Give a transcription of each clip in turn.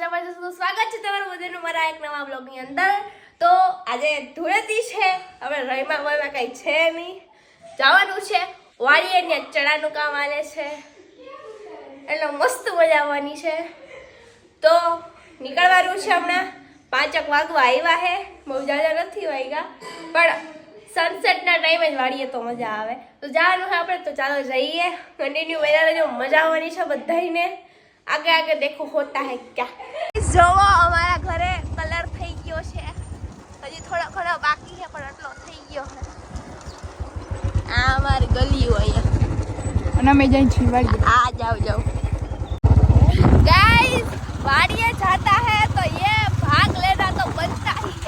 મજામાં સ્વાગત છે તમારું બધાનું મારા એક નવા બ્લોગની અંદર. તો આજે ધૂળેટી છે. હવે રહીમાં વહીમાં કંઈ છે નહીં. જવાનું છે. વાડીએ ને ચણાનું કામ આલે છે. એટલે મસ્ત મજા આવવાની છે. તો નીકળવાનું છે હમણાં. પાંચક વાગવા આવ્યા છે બહુ જાજા નથી વાગ્યા પણ સનસેટના ટાઈમે જ વાળીએ તો મજા આવે. તો જવાનું છે આપણે, તો ચાલો જઈએ. કન્ટિન્યુ વહેલા રહેજો મજા આવવાની છે બધાને આગે આગળ દેખો હોતા હે ક્યાં જોવો અમારા ઘરે કલર થઈ ગયો છે. હજી થોડો ઘણો બાકી છે પણ આટલો થઈ ગયો છે. આ અમારી ગલીઓ અહીંયા. અને અમે જઈ છીએ વાડીએ આ જાવ જાવ ગાઈસ વાડીએ જાતા હે તો યે ભાગ લેના તો બનતા હી.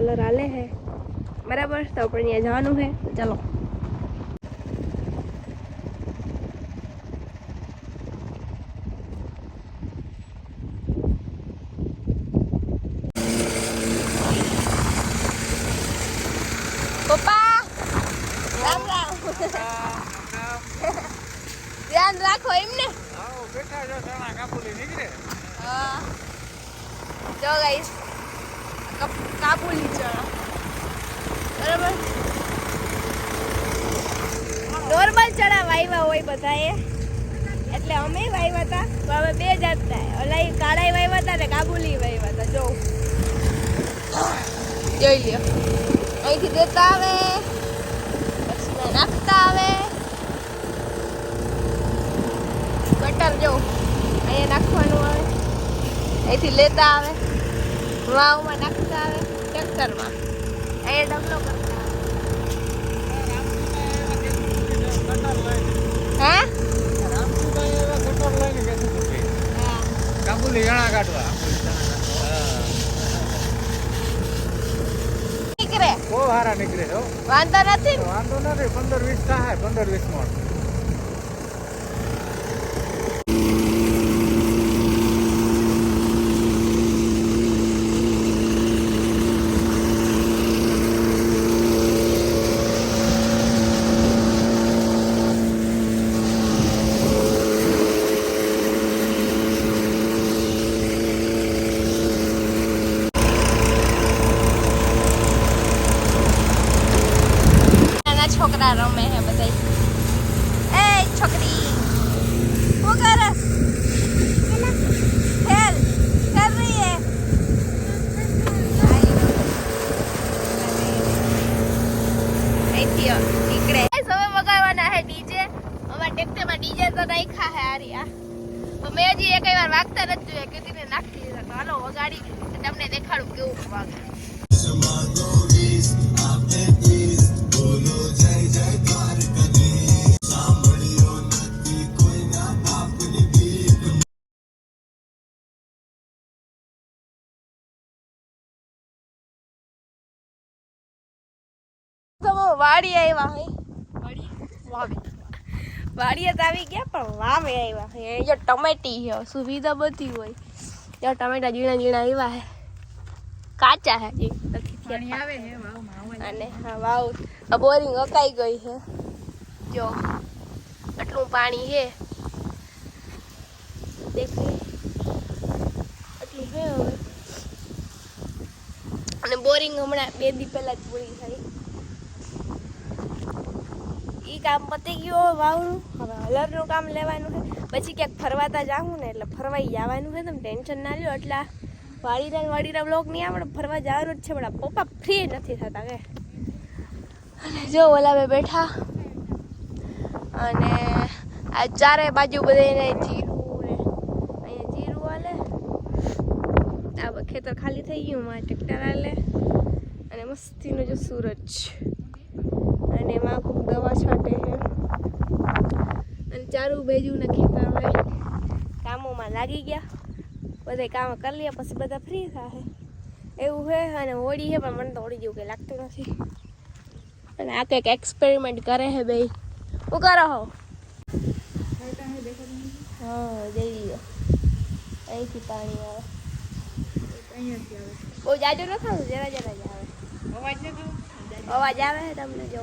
કલર આલે હે બરાબર તો આપણે ત્યાં જવાનું છે તો ચલો પપ્પા રામ રામ ધ્યાન રાખો એમને હા. જો ગાઈસ કાબુલી ચણા. બરાબર? નોર્મલ ચણા વાવ્યા હોય બધાએ. એટલે અમે વાવ્યા હતા તો હવે બે જાતના. ઓલા કાળા વાવ્યા હતા ને કાબુલી વાવ્યા હતા જો જોઈ લ્યો. અહીંથી દેતા આવે. પછી નાખતા આવે. બટર જો અહીંયા નાખવાનું આવે. અહીંથી લેતા આવે. વાવમાં નાખતા આવે ટ્રેક્ટરમાં. એ ડબલો કરતા કાબુલી ગણા કાઢવા નીકળે. વાંધો નથી વાંધો નથી પંદર વીસ થાય પંદર વીસ મણ નાના છોકરા રમે છે બધા એ છોકરી શું કરસ ખેલ ખેલ રહી હે અહીંથી નીકળે હવે વગાડવાના હે ડીજે અમારા ટ્રેક્ટરમાં ડીજે તો નાખ્યા હે આરિયા. તો મેં હજી એક વાર વાગતા નથી જોયા કે તેને નાખી દીધા. તો હાલો, વગાડી તમને દેખાડું કેવું વાગે. તો વાડી આવ્યા હે. વાવે વાડીએ તો આવી ગયા પણ વાવે આવ્યા હે જો ટમેટી છે સુવિધા બધી હોય. જો ટમેટા ઝીણા ઝીણા આવ્યા હે કાચા હે નથી પાણી આવે છે વાવ અને હા વાવ. આ બોરિંગ અકાઈ ગઈ છે. જો આટલું પાણી છે. દેખી. આટલું છે હવે. અને બોરિંગ હમણાં બે દી પહેલા જ પૂરી થઈ. ઈ કામ પતી ગયું વાવનું હવે હલરનું કામ લેવાનું છે. પછી ક્યાંક ફરવાતા જાવું ને એટલે ફરવાઈ જવાનું છે. તમે ટેન્શન ના લ્યો. એટલા વાડીના વાડીના બ્લોક નહીં આપણે ફરવા જવાનું જ છે, પણ પપ્પા ફ્રી નથી થતા કે. અને જો ઓલા બે બેઠા. અને આ ચારે બાજુ બધાને જીરું અહીંયા જીરું હાલે આ ખેતર ખાલી થઈ ગયું માં ટ્રેક્ટર હાલે અને મસ્તીનો જો સૂરજ. અને એમાં ખૂબ દવા છાંટે છે. અને ચારું બાજુના ખેતર હોય કામોમાં લાગી ગયા. બધા કામ કરી લે પછી બધા ફ્રી થાય એવું છે અને હોળી છે પણ મને તો હોળી જેવું કંઈ લાગતું નથી. અને આ કંઈક એક્સપેરિમેન્ટ કરે છે બે હું કરો હો? હા જઈ ગયો અહીંથી પાણી આવે. બહુ જાજુ ન થતું જરા જરા જ આવે. અવાજ આવે તમને જો.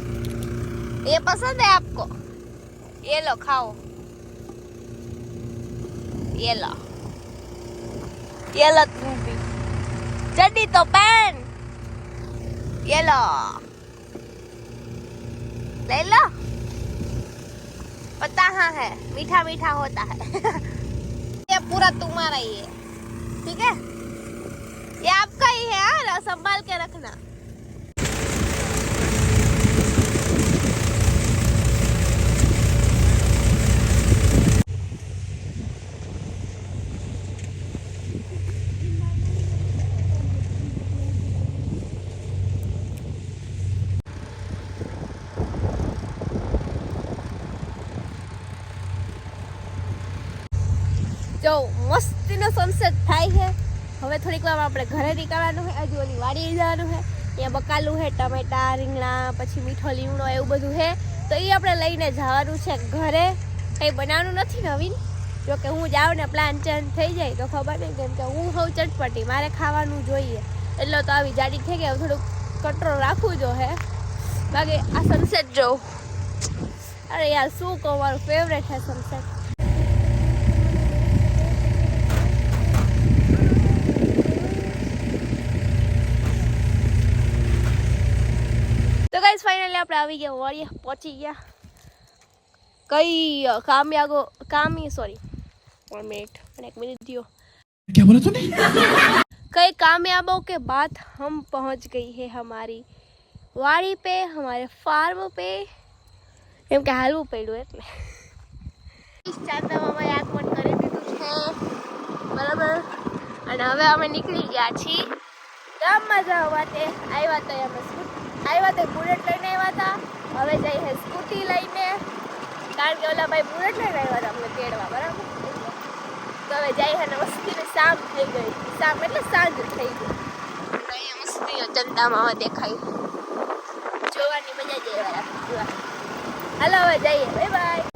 ये पसंद है आपको? ये लो, खाओ। ये लो। ये लो तुम भी चड्डी तो पहन। ये लो। ले लो। पता हाँ है। मीठा मीठा होता है। ये पूरा तुम्हारा ही है। ठीक है? ये आपका ही है हाँ? संभाल के रखना। હવે આપણે ઘરે નીકળવાનું છે, હજુ ઓલી વાડી જવાનું છે. ત્યાં બકાલું છે, ટમેટા, રીંગણા, પછી મીઠો લીમડો એવું બધું છે. તો એ આપણે લઈને જવાનું છે ઘરે. કંઈ બનાવવાનું નથી નવીન? જો કે હું જાઉં ને પ્લાન ચેન્જ થઈ જાય તો ખબર નહીં, કેમ કે હું હોઉં ચટપટી, મારે ખાવાનું જોઈએ. એટલે તો આવી જાડી થઈ ગઈ થોડુંક કંટ્રોલ રાખવું જો હે. બાકી આ સનસેટ જોઉં. અરે યાર, શું કહું, મારું ફેવરેટ છે સનસેટ આપણે આવી ગયા વળીએ પહોંચી ગયા કઈ અ, કામયાગો કામી સોરી વન મિનિટ અને એક મિનિટ દિયો क्या बोला तूने कई कामयाबों के बाद हम पहुंच गई है हमारी वाड़ी पे हमारे फार्म पे એમ કે હાલવું પડ્યું એટલે ચાંદામાં મેં આગમન કરી દીધું છે બરાબર અને હવે અમે નીકળી ગયા છીએ ગામમાં જવા માટે આવ્યા તો અમે સ્કૂટ આવ્યા તો બુલેટ લઈને આવ્યા હતા. હવે જઈએ હે સ્કૂટી લઈને. કારણ કે ઓલા ભાઈ બુલેટ લઈને આવ્યા હતા અમને તેડવા, બરાબર? તો હવે જઈ હે ને મસ્તીની શામ થઈ ગઈ શામ એટલે સાંજ થઈ ગઈ. અહીંયા મસ્તીનો ચંદામાં દેખાય. જોવાની મજા જ જોવા હાલો, હવે જઈએ. બાય બાય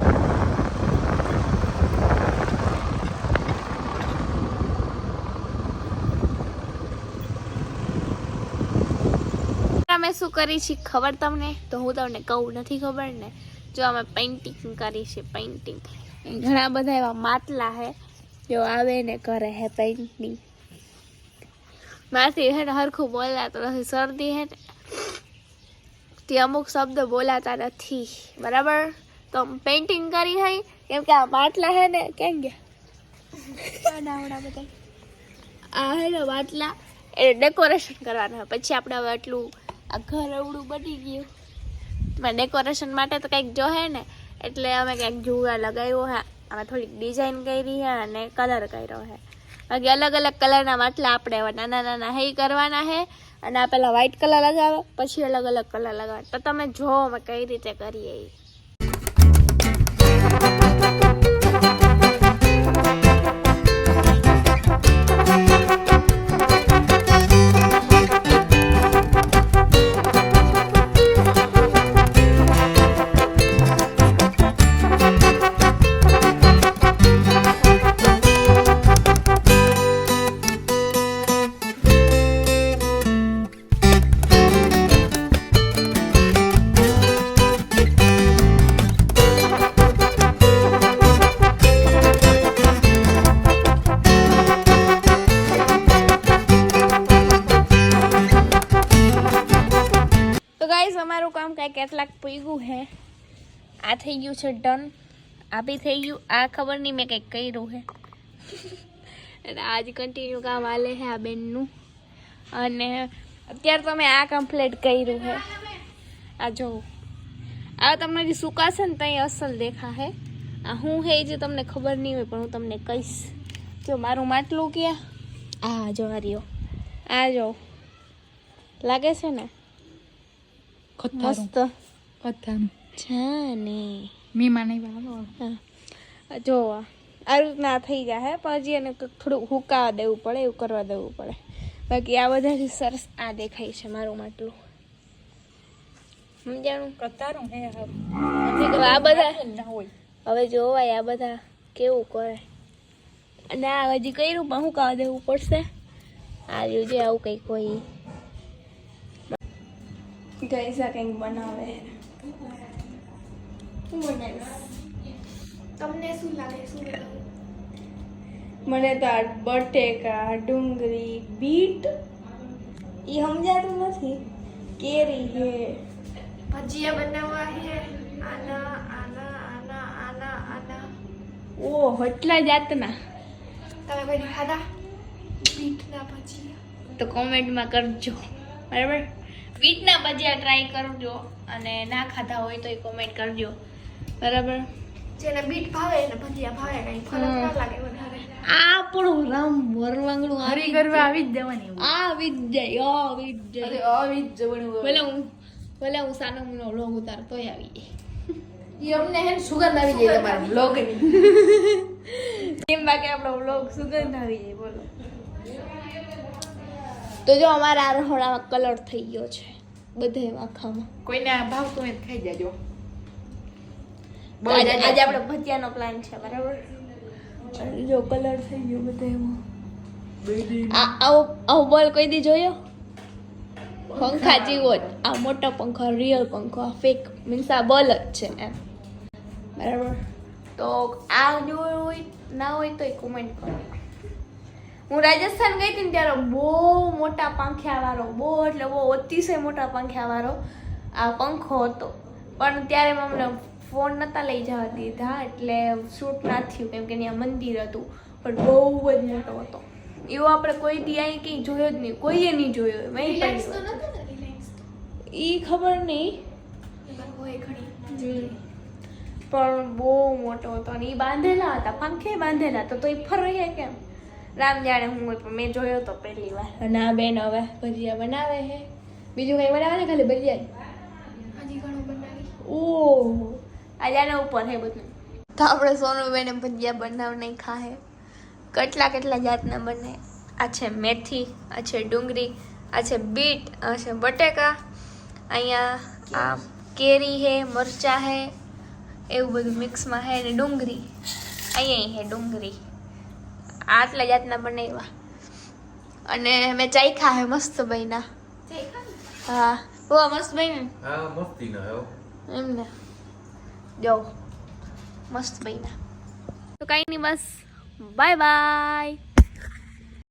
અમે શું કરી છીએ ખબર તમને? તો હું તમને કહું નથી ખબર ને? જો અમે પેઇન્ટિંગ કરી છે પેઇન્ટિંગ ઘણા બધા એવા માટલા હે જો આવે ને કરે હે પેઇન્ટિંગ મારાથી હે ને હરખું બોલાતો નથી શરદી હે ને. તે અમુક શબ્દ બોલાતા નથી બરાબર? તો પેઇન્ટિંગ કરી હઈ કેમ કે આ માટલા હે ને કેમ ગયા બધા. આ હે ને માટલા એ ડેકોરેશન કરવાના હોય. પછી આપણે હવે આટલું આ ઘર અવડું બની ગયું. પણ ડેકોરેશન માટે તો કંઈક જોહે ને. એટલે અમે કંઈક જુવા લગાવ્યો હે. અમે થોડીક ડિઝાઇન કરી હે અને કલર કર્યો હે. બાકી અલગ અલગ કલરના માટલા આપણે નાના નાના હે કરવાના હે. અને આ પેલા વ્હાઇટ કલર લગાવે, પછી અલગ અલગ કલર લગાવે. તો તમે જો અમે કઈ રીતે કરીએ કેટલાક પૂગ્યું છે આ થઈ ગયું છે ડન. આ બી થઈ ગયું. આ ખબર નહીં મેં કંઈક કર્યું છે અને આજ કન્ટિન્યુ કામ હાલે છે આ બેનનું. અને અત્યારે તો મેં આ કમ્પ્લીટ કર્યું છે આ જો. આ તમને જે સુકાશે ને ત્યાં અસલ દેખાશે. આ હું હે જે તમને ખબર નહીં હોય, પણ હું તમને કહીશ. જો મારું માટલું ક્યાં? આ જો આ રહ્યો. આ જો. લાગે છે ને? મસ્ત. કથાનું જાને મીમાં નહીં હા. જો આ રીતના થઈ જાય પણ હજી એને થોડુંક હુકાવા દેવું પડે એવું કરવા દેવું પડે. બાકી આ બધાથી સરસ આ દેખાય છે મારું માટલું. સમજાણું? હે આ બધા હવે જોવાય આ બધા કેવું કરે. અને આ હજી કર્યું પણ હુકાવા દેવું પડશે. આવ્યું જે આવું કંઈક હોય ગઈસા કંઈક બનાવે હું બનાવીશ તમને શું લાગે? શું? મને તો આ બટેકા ડુંગળી બીટ એ સમજાતું નથી. કેરી હે ભજીયા બનાવવા હે આના આના આના આના આના. ઓ હટલા જાતના. તમે કોઈ ખાધા? બીટના ભજીયા. તો કોમેન્ટમાં કરજો. બરાબર? બીટના ભજીયા ટ્રાય કરજો અને ના ખાધા હોય તો એ કોમેન્ટ કરજો. બરાબર? જેને બીટ ભાવે એને ભજીયા ભાવે કઈ ફરક ના લાગે વધારે. આ આપણું રામ વરવાંગડું હરી કરવા આવી જ જવાની આ આવી જ જાય આવી જ જાય. આવી જ જવાનું ભલે હું ભલે હું સાનો મુનો વ્લોગ ઉતાર તોય આવી જાય. અમને હે સુગંધ આવી જાય તમારા બ્લોગની કેમ બાકી આપણો વ્લોગ સુગંધ આવી જાય બોલો. તો જો અમારા આ રહોડામાં કલર થઈ ગયો છે બધે આખામાં કોઈને આ ભાવતું હોય તો ખાઈ જાજો. આજે આપણે ભજીયાનો પ્લાન છે બરાબર? જો કલર થઈ ગયો બધે એમાં. આવો આવો બોલ કોઈ દી જોયો? પંખા જેવો જ. આ મોટો પંખો રિયલ પંખો આ ફેક મીન્સ આ બોલ જ છે એમ. બરાબર? તો આ જોયું હોય ના હોય તો કોમેન્ટ કરો. હું રાજસ્થાન ગઈ હતી ને ત્યારે બહુ મોટા પાંખ્યાવાળો બહુ એટલે બહુ અતિશય મોટા પાંખ્યાવાળો આ પંખો હતો. પણ ત્યારે અમને ફોન નહોતા લઈ જવા દીધા એટલે શૂટ ના થયું કેમ કે ત્યાં મંદિર હતું પણ બહુ જ મોટો હતો. એવો આપણે કોઈ દી અહીં કંઈ જોયો જ નહીં કોઈએ નહીં જોયો એ ખબર નહીં. પણ બહુ મોટો હતો અને એ બાંધેલા હતા પંખે બાંધેલા હતા તો એ ફરે કેમ? રામ જાણે હું હોય પણ મેં જોયો તો પહેલી વાર. અને આ બેન હવે ભજીયા બનાવે છે. બીજું કંઈ બનાવે ને ખાલી ભજીયા? હજી ઘણું બનાવી. ઓહ આજે આના ઉપર છે બધું. તો આપણે સોનુબેને ભજીયા બનાવ નહીં ખાહે. કેટલા કેટલા જાતના બને? આ છે મેથી આ છે ડુંગળી આ છે બીટ આ છે બટેકા અહીંયા આ કેરી હે મરચા હે એવું બધું મિક્સમાં હે ને ડુંગળી. અહીંયા હે ડુંગળી. આટલા જાતના બનાવ્યા અને મેં ચાખ્યા હે મસ્ત બન્યા હા. બહુ મસ્ત બન્યા હા મસ્તી ના એમ ને. જો મસ્ત બન્યા તો કાંઈ નહીં બસ. Bye bye.